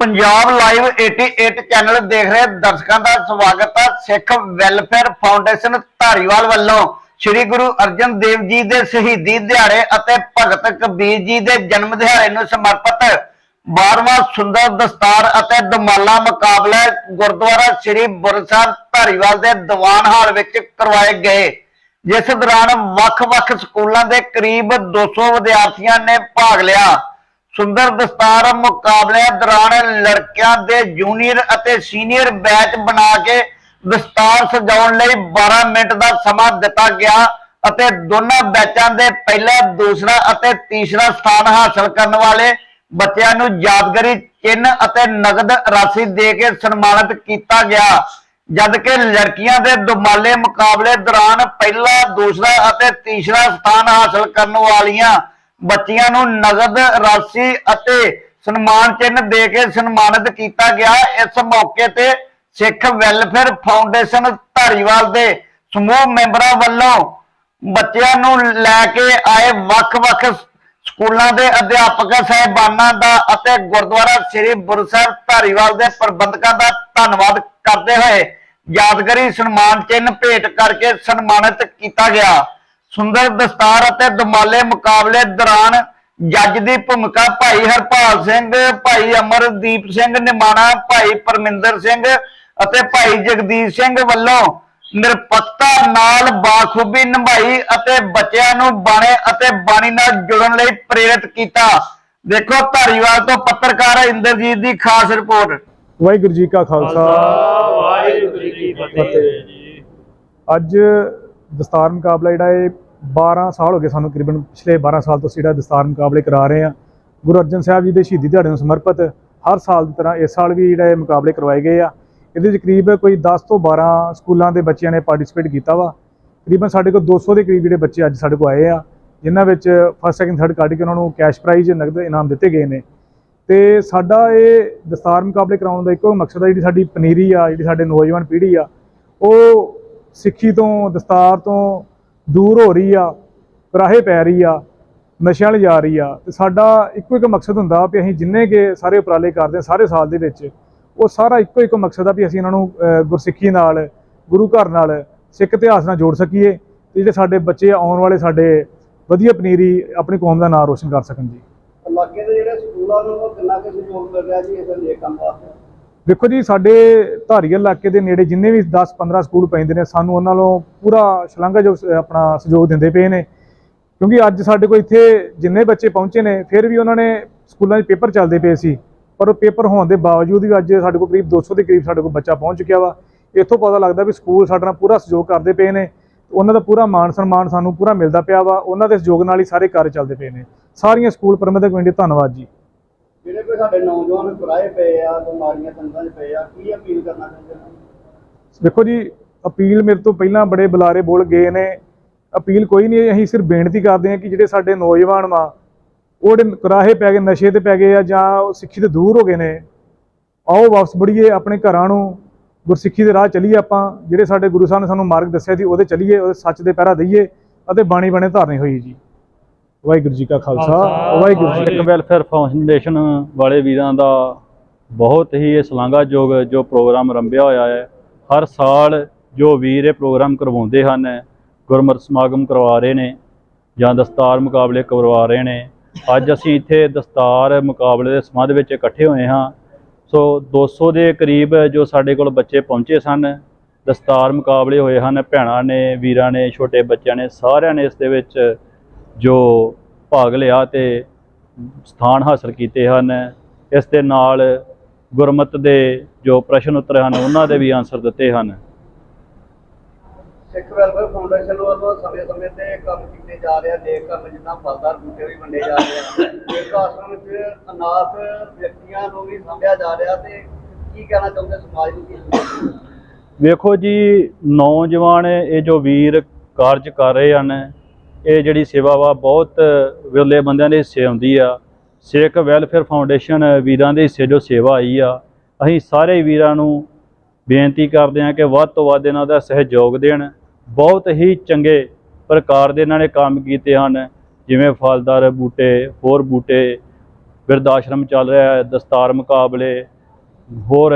Punjab live 88 channel ਦੇਖ ਰਹੇ ਦਰਸ਼ਕਾਂ ਦਾ ਸਵਾਗਤ ਹੈ ਸਿੱਖ ਵੈਲਫੇਅਰ ਫਾਊਂਡੇਸ਼ਨ ਧਾਰੀਵਾਲ ਵੱਲੋਂ। ਸ੍ਰੀ ਗੁਰੂ ਅਰਜਨ ਦੇਵ ਜੀ ਦੇ ਸ਼ਹੀਦੀ ਦਿਹਾੜੇ ਅਤੇ ਭਗਤ ਕਬੀਰ ਜੀ ਦੇ ਜਨਮ ਦਿਹਾੜੇ ਨੂੰ ਸਮਰਪਿਤ 12ਵਾਂ ਸੁੰਦਰ ਦਸਤਾਰ ਅਤੇ ਦਮਾਲਾ ਮੁਕਾਬਲਾ ਗੁਰਦੁਆਰਾ ਸ੍ਰੀ ਬੁਰ ਸਾਹਿਬ ਧਾਰੀਵਾਲ ਦੇ ਦੀਵਾਨ ਹਾਲ ਵਿੱਚ ਕਰਵਾਏ ਗਏ, ਜਿਸ ਦੌਰਾਨ ਵੱਖ-ਵੱਖ ਸਕੂਲਾਂ ਦੇ ਕਰੀਬ 200 ਵਿਦਿਆਰਥੀਆਂ ਨੇ ਭਾਗ ਲਿਆ। ਸੁੰਦਰ ਦਸਤਾਰ ਮੁਕਾਬਲਿਆਂ ਦੌਰਾਨ ਲੜਕਿਆਂ ਦੇ ਜੂਨੀਅਰ ਅਤੇ ਸੀਨੀਅਰ ਬੈਚ ਬਣਾ ਕੇ ਦਸਤਾਰ ਸਜਾਉਣ ਲਈ 12 ਮਿੰਟ ਦਾ ਸਮਾਂ ਦਿੱਤਾ ਗਿਆ ਅਤੇ ਦੋਨਾਂ ਬੈਚਾਂ ਦੇ ਪਹਿਲਾ, ਦੂਸਰਾ ਅਤੇ ਤੀਸਰਾ ਸਥਾਨ ਹਾਸਲ ਕਰਨ ਵਾਲੇ ਬੱਚਿਆਂ ਨੂੰ ਯਾਦਗਾਰੀ ਚਿੰਨ੍ਹ ਅਤੇ ਨਗਦ ਰਾਸ਼ੀ ਦੇ ਕੇ ਸਨਮਾਨਿਤ ਕੀਤਾ ਗਿਆ। ਜਦਕਿ ਲੜਕੀਆਂ ਦੇ ਦੁਮਾਲੇ ਮੁਕਾਬਲੇ ਦੌਰਾਨ ਪਹਿਲਾ, ਦੂਸਰਾ ਅਤੇ ਤੀਸਰਾ ਸਥਾਨ ਹਾਸਲ ਕਰਨ ਵਾਲੀਆਂ ਬੱਚੀਆਂ ਨੂੰ ਨਗਦ, ਰਾਸ਼ੀ ਅਤੇ ਸਨਮਾਨ ਚਿੰਨ੍ਹ ਦੇ ਕੇ ਸਨਮਾਨਿਤ ਕੀਤਾ ਗਿਆ। ਇਸ ਮੌਕੇ ਤੇ ਸਿੱਖ ਵੈਲਫੇਅਰ ਫਾਊਂਡੇਸ਼ਨ ਧਾਰੀਵਾਲ ਦੇ ਸਮੂਹ ਮੈਂਬਰਾਂ ਵੱਲੋਂ ਬੱਚਿਆਂ ਨੂੰ ਲੈ ਕੇ ਆਏ ਵੱਖ-ਵੱਖ ਸਕੂਲਾਂ ਦੇ ਅਧਿਆਪਕ, ਸਹਿਬਾਨਾਂ ਦਾ ਅਤੇ ਗੁਰਦੁਆਰਾ ਸ੍ਰੀ ਗੁਰੂ ਸਾਹਿਬ ਧਾਰੀਵਾਲ ਦੇ ਪ੍ਰਬੰਧਕਾਂ ਦਾ ਧੰਨਵਾਦ ਕਰਦੇ ਹੋਏ ਯਾਦਗਾਰੀ ਸਨਮਾਨ ਚਿੰਨ੍ਹ ਭੇਟ ਕਰਕੇ ਸਨਮਾਨਿਤ ਕੀਤਾ ਗਿਆ। ਸੁੰਦਰ ਦਸਤਾਰ ਅਤੇ ਦਮਾਲੇ ਮੁਕਾਬਲੇ ਦੌਰਾਨ ਜੱਜ ਦੀ ਭੂਮਿਕਾ ਭਾਈ ਹਰਪਾਲ ਸਿੰਘ ਭਾਈ ਅਮਰਦੀਪ ਸਿੰਘ ਨਿਮਾਣਾ ਭਾਈ ਪਰਮਿੰਦਰ ਸਿੰਘ ਅਤੇ ਭਾਈ ਜਗਦੀਸ਼ ਸਿੰਘ ਵੱਲੋਂ ਨਿਰਪੱਖਤਾ ਨਾਲ ਬਾਖੂਬੀ ਨਿਭਾਈ ਅਤੇ ਬੱਚਿਆਂ ਨੂੰ ਬਾਣੇ ਅਤੇ ਬਾਣੀ ਨਾਲ ਜੁੜਨ ਲਈ ਪ੍ਰੇਰਿਤ ਕੀਤਾ। ਦੇਖੋ ਧਾਰੀਵਾਲ ਤੋਂ ਪੱਤਰਕਾਰ ਇੰਦਰਜੀਤ ਦੀ ਖਾਸ ਰਿਪੋਰਟ। ਵਾਹਿਗੁਰੂ ਜੀ ਕਾ ਖਾਲਸਾ। ਵਾਹਿਗੁਰੂ ਜੀ ਕੀ ਫਤਿਹ। ਜੀ ਅੱਜ ਦਸਤਾਰ ਮੁਕਾਬਲਾ ਜਿਹੜਾ ਇਹ 12 ਸਾਲ ਹੋ ਗਏ ਸਾਨੂੰ ਤਕਰੀਬਨ ਪਿਛਲੇ 12 ਸਾਲ ਤੋਂ ਅਸੀਂ ਜਿਹੜਾ ਦਸਤਾਰ ਮੁਕਾਬਲੇ ਕਰਾ ਰਹੇ ਹਾਂ। ਗੁਰੂ ਅਰਜਨ ਸਾਹਿਬ ਜੀ ਦੇ ਸ਼ਹੀਦੀ ਦਿਹਾੜੇ ਨੂੰ ਸਮਰਪਿਤ ਹਰ ਸਾਲ ਦੀ ਤਰ੍ਹਾਂ ਇਸ ਸਾਲ ਵੀ ਜਿਹੜਾ ਇਹ ਮੁਕਾਬਲੇ ਕਰਵਾਏ ਗਏ ਆ। ਇਹਦੇ ਵਿੱਚ ਕਰੀਬ ਕੋਈ 10 ਤੋਂ 12 ਸਕੂਲਾਂ ਦੇ ਬੱਚਿਆਂ ਨੇ ਪਾਰਟਿਸਿਪੇਟ ਕੀਤਾ ਵਾ। ਤਕਰੀਬਨ ਸਾਡੇ ਕੋਲ 200 ਦੇ ਕਰੀਬ ਜਿਹੜੇ ਬੱਚੇ ਅੱਜ ਸਾਡੇ ਕੋਲ ਆਏ ਆ, ਜਿਨ੍ਹਾਂ ਵਿੱਚ ਫਸਟ ਸੈਕਿੰਡ ਥਰਡ ਕੱਢ ਕੇ ਉਹਨਾਂ ਨੂੰ ਕੈਸ਼ ਪ੍ਰਾਈਜ਼ ਨਗਦ ਇਨਾਮ ਦਿੱਤੇ ਗਏ ਨੇ। ਤੇ ਸਾਡਾ ਇਹ ਦਸਤਾਰ ਮੁਕਾਬਲੇ ਕਰਾਉਣ ਦਾ ਇੱਕੋ ਮਕਸਦ ਹੈ ਜਿਹੜੀ ਸਾਡੀ ਪਨੀਰੀ ਆ, ਜਿਹੜੀ ਸਾਡੇ ਨੌਜਵਾਨ ਪੀੜ੍ਹੀ ਆ, ਉਹ ਸਿੱਖੀ ਤੋਂ, ਦਸਤਾਰ ਤੋਂ ਦੂਰ ਹੋ ਰਹੀ ਆ, ਰਾਹੇ ਪੈ ਰਹੀ ਆ, ਨਸ਼ਿਆਂ ਵੱਲ ਜਾ ਰਹੀ ਆ। ਤੇ ਸਾਡਾ ਇੱਕੋ ਇੱਕ ਮਕਸਦ ਹੁੰਦਾ ਵੀ ਅਸੀਂ ਜਿੰਨੇ ਕੇ ਸਾਰੇ ਉਪਰਾਲੇ ਕਰਦੇ ਹਾਂ ਸਾਰੇ ਸਾਲ ਦੇ ਵਿੱਚ, ਉਹ ਸਾਰਾ ਇੱਕੋ ਇੱਕ ਮਕਸਦ ਆ ਵੀ ਅਸੀਂ ਇਹਨਾਂ ਨੂੰ ਗੁਰਸਿੱਖੀ ਨਾਲ, ਗੁਰੂ ਘਰ ਨਾਲ ਸਿੱਖ ਇਤਿਹਾਸ ਨਾਲ ਜੋੜ ਸਕੀਏ ਤੇ ਜਿਹੜੇ ਸਾਡੇ ਬੱਚੇ ਆਉਣ ਵਾਲੇ ਸਾਡੇ ਵਧੀਆ ਪਨੀਰੀ ਆਪਣੀ ਕੌਮ ਦਾ ਨਾਮ ਰੋਸ਼ਨ ਕਰ ਸਕਣ ਜੀ। ਇਲਾਕੇ ਦੇ ਜਿਹੜੇ ਸਕੂਲਾਂ ਨੂੰ ਕਿੰਨਾ ਕੁ ਸਹਿਯੋਗ ਮਿਲ ਰਿਹਾ ਜੀ ਇਸ ਲਈ ਕੰਮ ਵਾਸਤੇ? ਦੇਖੋ ਜੀ, ਸਾਡੇ ਧਾਰੀ ਇਲਾਕੇ ਦੇ ਨੇੜੇ ਜਿੰਨੇ ਵੀ 10-15 ਸਕੂਲ ਪੈਂਦੇ ਨੇ, ਸਾਨੂੰ ਉਹਨਾਂ ਨੂੰ ਪੂਰਾ ਸ਼ਲਾਘਾਯੋਗ ਆਪਣਾ ਸਹਿਯੋਗ ਦਿੰਦੇ ਪਏ ਨੇ। ਕਿਉਂਕਿ ਅੱਜ ਸਾਡੇ ਕੋਲ ਇੱਥੇ ਜਿੰਨੇ ਬੱਚੇ ਪਹੁੰਚੇ ਨੇ, ਫਿਰ ਵੀ ਉਹਨਾਂ ਨੇ ਸਕੂਲਾਂ 'ਚ ਪੇਪਰ ਚੱਲਦੇ ਪਏ ਸੀ। ਪਰ ਉਹ ਪੇਪਰ ਹੋਣ ਦੇ ਬਾਵਜੂਦ ਵੀ ਅੱਜ ਸਾਡੇ ਕੋਲ ਕਰੀਬ 200 ਦੇ ਕਰੀਬ ਸਾਡੇ ਕੋਲ ਬੱਚਾ ਪਹੁੰਚ ਚੁੱਕਿਆ ਵਾ। ਇੱਥੋਂ ਪਤਾ ਲੱਗਦਾ ਵੀ ਸਕੂਲ ਸਾਡੇ ਨਾਲ ਪੂਰਾ ਸਹਿਯੋਗ ਕਰਦੇ ਪਏ ਨੇ। ਉਹਨਾਂ ਦਾ ਪੂਰਾ ਮਾਣ ਸਨਮਾਨ ਸਾਨੂੰ ਪੂਰਾ ਮਿਲਦਾ ਪਿਆ ਵਾ। ਉਹਨਾਂ ਦੇ ਸਹਿਯੋਗ ਨਾਲ ਹੀ ਸਾਰੇ ਕਾਰਜ ਚੱਲਦੇ ਪਏ ਨੇ। ਸਾਰੀਆਂ ਸਕੂਲ ਪ੍ਰਬੰਧਕ ਕਮੇਟੀ ਧੰਨਵਾਦ ਜੀ। ਜਿਹੜੇ ਕੋਈ ਸਾਡੇ ਨੌਜਵਾਨ ਕੁਰਾਏ ਪਏ ਆ, ਬਿਮਾਰੀਆਂ ਤੰਦਾਂ 'ਚ ਪਏ ਆ, ਕੀ ਅਪੀਲ ਕਰਨਾ ਚਾਹੁੰਦੇ ਨੇ ਦੇਖੋ ਜੀ, ਅਪੀਲ ਮੇਰੇ ਤੋਂ ਪਹਿਲਾਂ ਬੜੇ ਬੁਲਾਰੇ ਬੋਲ ਗਏ ਨੇ। ਅਪੀਲ ਕੋਈ ਨਹੀਂ, ਅਸੀਂ ਸਿਰਫ ਬੇਨਤੀ ਕਰਦੇ ਹਾਂ ਕਿ ਜਿਹੜੇ ਸਾਡੇ ਨੌਜਵਾਨ ਵਾ, ਉਹ ਜਿਹੜੇ ਕੁਰਾਹੇ ਪੈ ਗਏ, ਨਸ਼ੇ ਤੇ ਪੈ ਗਏ ਆ ਜਾਂ ਉਹ ਸਿੱਖੀ ਤੋਂ ਦੂਰ ਹੋ ਗਏ ਨੇ, ਆਓ ਵਾਪਸ ਮੁੜੀਏ ਆਪਣੇ ਘਰਾਂ ਨੂੰ। ਗੁਰਸਿੱਖੀ ਦੇ ਰਾਹ ਚੱਲੀਏ ਆਪਾਂ। ਜਿਹੜੇ ਸਾਡੇ ਗੁਰੂ ਸਾਹਿਬ ਨੇ ਸਾਨੂੰ ਮਾਰਗ ਦੱਸਿਆ ਸੀ, ਉਹਦੇ ਚੱਲੀਏ, ਉਹਦੇ ਸੱਚ ਦੇ ਪਹਿਰਾ ਦਈਏ ਅਤੇ ਬਾਣੀ ਬਣੇ ਧਾਰਨੀ ਹੋਈ ਜੀ। ਵਾਹਿਗੁਰੂ ਜੀ ਕਾ ਖਾਲਸਾ ਵਾਹਿਗੁਰੂ ਜੀ ਕੀ ਸਿੱਖ ਵੈਲਫੇਅਰ ਫਾਊਂਡੇਸ਼ਨ ਵਾਲੇ ਵੀਰਾਂ ਦਾ ਬਹੁਤ ਹੀ ਇਹ ਸ਼ਲਾਘਾਯੋਗ ਜੋ ਪ੍ਰੋਗਰਾਮ ਰੰਭਿਆ ਹੋਇਆ ਹੈ ਹਰ ਸਾਲ ਜੋ ਵੀਰ ਇਹ ਪ੍ਰੋਗਰਾਮ ਕਰਵਾਉਂਦੇ ਹਨ ਗੁਰਮਤਿ ਸਮਾਗਮ ਕਰਵਾ ਰਹੇ ਨੇ ਜਾਂ ਦਸਤਾਰ ਮੁਕਾਬਲੇ ਕਰਵਾ ਰਹੇ ਨੇ ਅੱਜ ਅਸੀਂ ਇੱਥੇ ਦਸਤਾਰ ਮੁਕਾਬਲੇ ਦੇ ਸੰਬੰਧ ਵਿੱਚ ਇਕੱਠੇ ਹੋਏ ਹਾਂ। ਸੋ 200 ਦੇ ਕਰੀਬ ਜੋ ਸਾਡੇ ਕੋਲ ਬੱਚੇ ਪਹੁੰਚੇ ਸਨ ਦਸਤਾਰ ਮੁਕਾਬਲੇ ਹੋਏ ਹਨ ਭੈਣਾਂ ਨੇ ਵੀਰਾਂ ਨੇ ਛੋਟੇ ਬੱਚਿਆਂ ਨੇ ਸਾਰਿਆਂ ਨੇ ਇਸ ਦੇ ਵਿੱਚ ਜੋ ਭਾਗ ਲਿਆ ਤੇ ਸਥਾਨ ਹਾਸਲ ਕੀਤੇ ਹਨ। ਇਸ ਦੇ ਨਾਲ ਗੁਰਮਤ ਦੇ ਜੋ ਪ੍ਰਸ਼ਨ ਉੱਤਰ ਹਨ ਉਹਨਾਂ ਦੇ ਵੀ ਆਨਸਰ ਦਿੱਤੇ ਹਨ। ਸਿੱਖ ਵੈਲਫੇਅਰ ਫਾਊਂਡੇਸ਼ਨ ਵੱਲੋਂ ਸਮੇਂ-ਸਮੇਂ ਤੇ ਕੰਮ ਕੀਤੇ ਜਾ ਰਹੇ ਦੇਖ ਕੰਮ ਜਿੱਦਾਂ ਫਲਦਾਰ ਬੂਟੇ ਵੀ ਵੰਡੇ ਜਾ ਰਹੇ ਆ। ਇੱਕ ਆਸ਼ਰਮ ਵਿੱਚ ਅਨਾਥ ਵਿਅਕਤੀਆਂ ਨੂੰ ਵੀ ਸੰਭਿਆ ਜਾ ਰਿਹਾ ਤੇ ਕੀ ਕਹਿਣਾ ਚਾਹੁੰਦੇ ਸਮਾਜ ਨੂੰ ਵੇਖੋ ਜੀ ਨੌਜਵਾਨ ਇਹ ਜੋ ਵੀਰ ਕਾਰਜ ਕਰ ਰਹੇ ਹਨ ਇਹ ਜਿਹੜੀ ਸੇਵਾ ਵਾ, ਬਹੁਤ ਵਿਰਲੇ ਬੰਦਿਆਂ ਦੇ ਹਿੱਸੇ ਆਉਂਦੀ ਆ। ਸਿੱਖ ਵੈਲਫੇਅਰ ਫਾਊਂਡੇਸ਼ਨ ਵੀਰਾਂ ਦੇ ਹਿੱਸੇ ਜੋ ਸੇਵਾ ਆਈ ਆ, ਅਸੀਂ ਸਾਰੇ ਵੀਰਾਂ ਨੂੰ ਬੇਨਤੀ ਕਰਦੇ ਹਾਂ ਕਿ ਵੱਧ ਤੋਂ ਵੱਧ ਇਹਨਾਂ ਦਾ ਸਹਿਯੋਗ ਦੇਣ। ਬਹੁਤ ਹੀ ਚੰਗੇ ਪ੍ਰਕਾਰ ਦੇ ਇਹਨਾਂ ਨੇ ਕੰਮ ਕੀਤੇ ਹਨ, ਜਿਵੇਂ ਫਲਦਾਰ ਬੂਟੇ, ਹੋਰ ਬੂਟੇ ਬਿਰਧ ਆਸ਼ਰਮ ਚੱਲ ਰਿਹਾ ਹੈ, ਦਸਤਾਰ ਮੁਕਾਬਲੇ, ਹੋਰ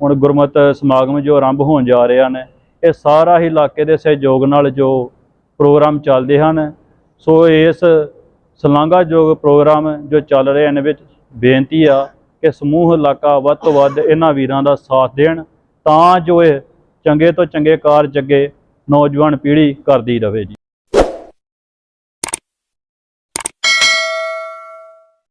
ਹੁਣ ਗੁਰਮਤ ਸਮਾਗਮ ਜੋ ਆਰੰਭ ਹੋਣ ਜਾ ਰਹੇ ਹਨ, ਇਹ ਸਾਰਾ ਹੀ ਇਲਾਕੇ ਦੇ ਸਹਿਯੋਗ ਨਾਲ ਜੋ ਪ੍ਰੋਗਰਾਮ ਚੱਲਦੇ ਹਨ। ਸੋ ਇਸ ਸ਼ਲਾਘਾਯੋਗ ਪ੍ਰੋਗਰਾਮ ਜੋ ਚੱਲ ਰਹੇ ਹਨ ਵਿੱਚ ਬੇਨਤੀ ਆ ਕਿ ਸਮੂਹ ਇਲਾਕਾ ਵੱਧ ਤੋਂ ਵੱਧ ਇਹਨਾਂ ਵੀਰਾਂ ਦਾ ਸਾਥ ਦੇਣ ਤਾਂ ਜੋ ਇਹ ਚੰਗੇ ਤੋਂ ਚੰਗੇ ਕਾਰਜ ਅੱਗੇ ਨੌਜਵਾਨ ਪੀੜ੍ਹੀ ਕਰਦੀ ਰਹੇ ਜੀ।